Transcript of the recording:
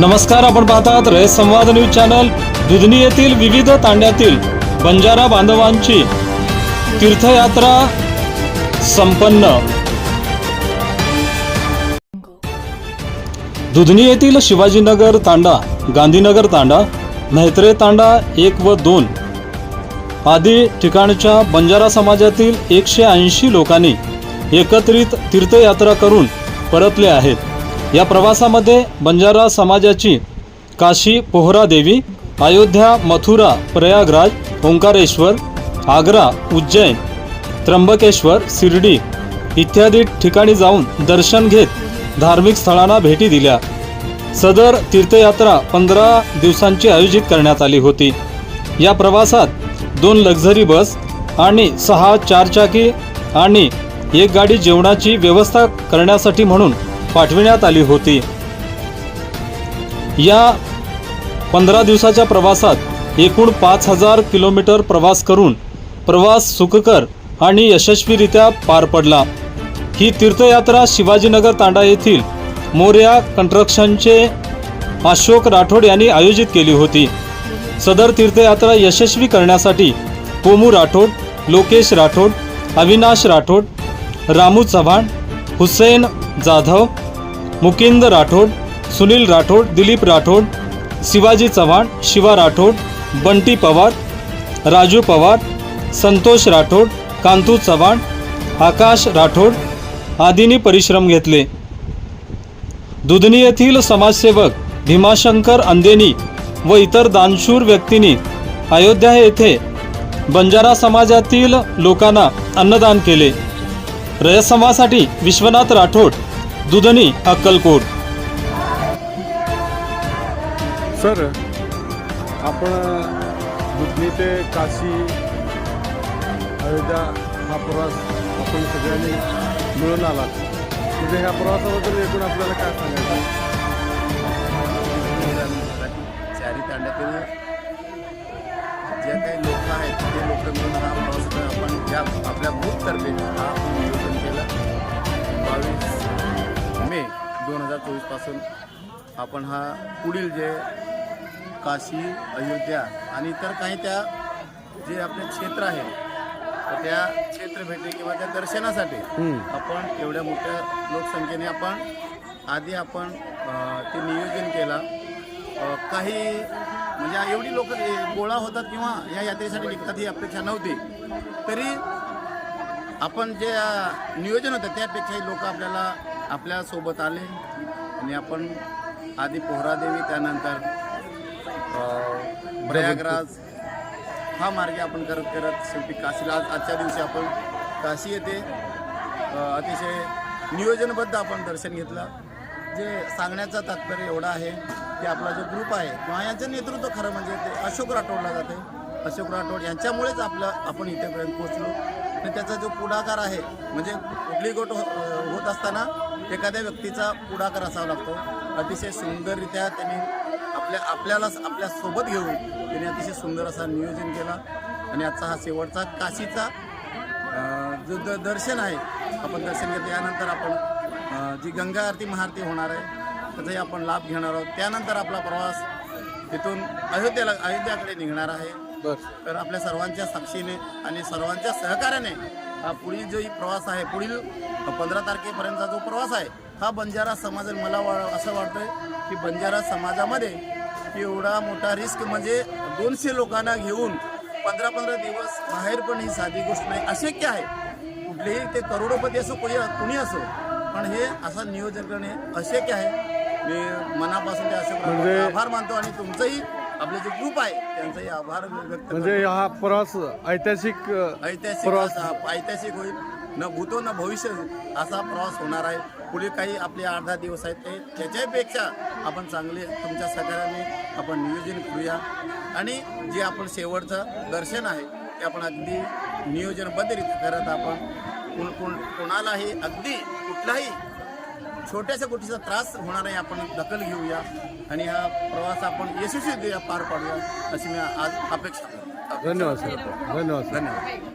नमस्कार आपण पाहतात रे संवाद न्यूज चॅनल दुधनी येथील विविध तांड्यातील बंजारा बांधवांची तीर्थयात्रा संपन्न. दुधनी येथील शिवाजीनगर तांडा गांधीनगर तांडा म्हेत्रे तांडा एक व दोन आदी ठिकाणच्या बंजारा समाजातील एकशे ऐंशी लोकांनी एकत्रित तीर्थयात्रा करून परतले आहेत. या प्रवासामध्ये बंजारा समाजाची काशी पोहरा देवी अयोध्या मथुरा प्रयागराज ओंकारेश्वर आग्रा उज्जैन त्र्यंबकेश्वर शिर्डी इत्यादी ठिकाणी जाऊन दर्शन घेत धार्मिक स्थळांना भेटी दिल्या. सदर तीर्थयात्रा पंधरा दिवसांची आयोजित करण्यात आली होती. या प्रवासात दोन लक्झरी बस आणि सहा चारचाकी आणि एक गाडी जेवणाची व्यवस्था करण्यासाठी म्हणून पाठविण्यात आली होती. या पंधरा दिवसाच्या प्रवासात एकूण पाच हजार किलोमीटर प्रवास करून प्रवास सुखकर आणि यशस्वीरित्या पार पडला. ही तीर्थयात्रा शिवाजीनगर तांडा येथील मोर्या कंस्ट्रक्शनचे अशोक राठोड यांनी आयोजित केली होती. सदर तीर्थयात्रा यशस्वी करण्यासाठी कोमू राठोड लोकेश राठोड अविनाश राठोड रामू चव्हाण हुसेन जाधव मुकिंद राठोड सुनील राठोड दिलीप राठोड शिवाजी चव्हाण शिवा राठोड बंटी पवार राजू पवार संतोष राठोड कांतू चव्हाण आकाश राठोड आदींनी परिश्रम घेतले. दुधनी येथील समाजसेवक भीमाशंकर अंदेनी व इतर दानशूर व्यक्तींनी अयोध्या येथे बंजारा समाजातील लोकांना अन्नदान केले. रयसमासाठी विश्वनाथ राठोड दुधनी अक्कलकोट. सर आपण दुधनी ते काशी अयोध्या हा प्रवास आपण सगळ्यांनी मिळून आला म्हणजे ह्या प्रवासाबद्दल एकूण आपल्याला काय सांगायचं? चारी तांड्यातील जे काही लोक आहेत ते लोक मिळून हा प्रवास आपण ज्या आपल्या ग्रुपतर्फे हा चोवीसपासून आपण हा पुढील जे काशी अयोध्या आणि इतर काही त्या जे आपले क्षेत्र आहेत तर त्या क्षेत्र भेटी किंवा त्या दर्शनासाठी आपण एवढ्या मोठ्या लोकसंख्येने आपण आधी आपण ते नियोजन केलं. काही म्हणजे एवढी लोक गोळा होतात किंवा या यात्रेसाठी निघतात ही अपेक्षा नव्हती. तरी आपण जे नियोजन होतं त्यापेक्षाही लोक आपल्याला आपल्यासोबत आले. आणि आपण आधी पोहरादेवी त्यानंतर प्रयागराज हा मार्ग आपण करत करत शेवटी काशीला आज आजच्या दिवशी आपण काशी येथे अतिशय नियोजनबद्ध आपण दर्शन घेतलं. जे सांगण्याचा तात्पर्य एवढा आहे की आपला जो ग्रुप आहे किंवा यांचं नेतृत्व खरं म्हणजे ते अशोक राठोडला जाते. अशोक राठोड यांच्यामुळेच आपलं आपण इथेपर्यंत पोहोचलो. आणि त्याचा जो पुढाकार आहे म्हणजे कुठली गोट हो- होत असताना एखाद्या व्यक्तीचा पुढाकार असावा लागतो. अतिशय सुंदररित्या त्यांनी आपल्या आपल्याला आपल्यासोबत घेऊन त्यांनी अतिशय सुंदर असा नियोजन केला. आणि आजचा हा शेवटचा काशीचा जो द दर्शन आहे आपण दर्शन घेतो. यानंतर आपण जी गंगा आरती महाआरती होणार आहे त्याचाही आपण लाभ घेणार आहोत. त्यानंतर आपला प्रवास तिथून अयोध्येला अयोध्याकडे निघणार आहे. बरं. तर आपल्या सर्वांच्या साक्षीने आणि सर्वांच्या सहकार्याने पुढील जो ही प्रवास आहे पुढील पंधरा तारखेपर्यंतचा जो प्रवास आहे हा बंजारा समाज मला वा असं वाटतंय की बंजारा समाजामध्ये एवढा मोठा रिस्क म्हणजे दोनशे लोकांना घेऊन पंधरा पंधरा दिवस बाहेर पण ही साधी गोष्ट नाही. अशक्य आहे. कुठलेही ते करोडोपती असो कोणी कुणी असो पण हे असं नियोजन करणे अशक्य आहे. मी मनापासून ते अशोक म्हणजे- आभार मानतो आणि तुमचंही आपले जे ग्रुप आहे त्यांचाही आभार व्यक्त म्हणजे हा प्रवास ऐतिहासिक ऐतिहासिक प्रवास. असा ऐतिहासिक होईल. न भूतो न भविष्य असा प्रवास होणार आहे. पुढे काही आपले दहा दिवस आहेत ते त्याच्यापेक्षा आपण चांगले तुमच्या सहकार्याने आपण नियोजन करूया. आणि जे आपण शेवटचं दर्शन आहे ते आपण अगदी नियोजनबद्धरित्या करत आपण कोण कोण कोणालाही अगदी कुठलाही छोट्याशा गोष्टीचा त्रास होणार नाही आपण दखल घेऊया आणि हा प्रवास आपण यशस्वीरित्या पार पाडूया अशी मी आज अपेक्षा करतो. धन्यवाद सर. धन्यवाद धन्यवाद.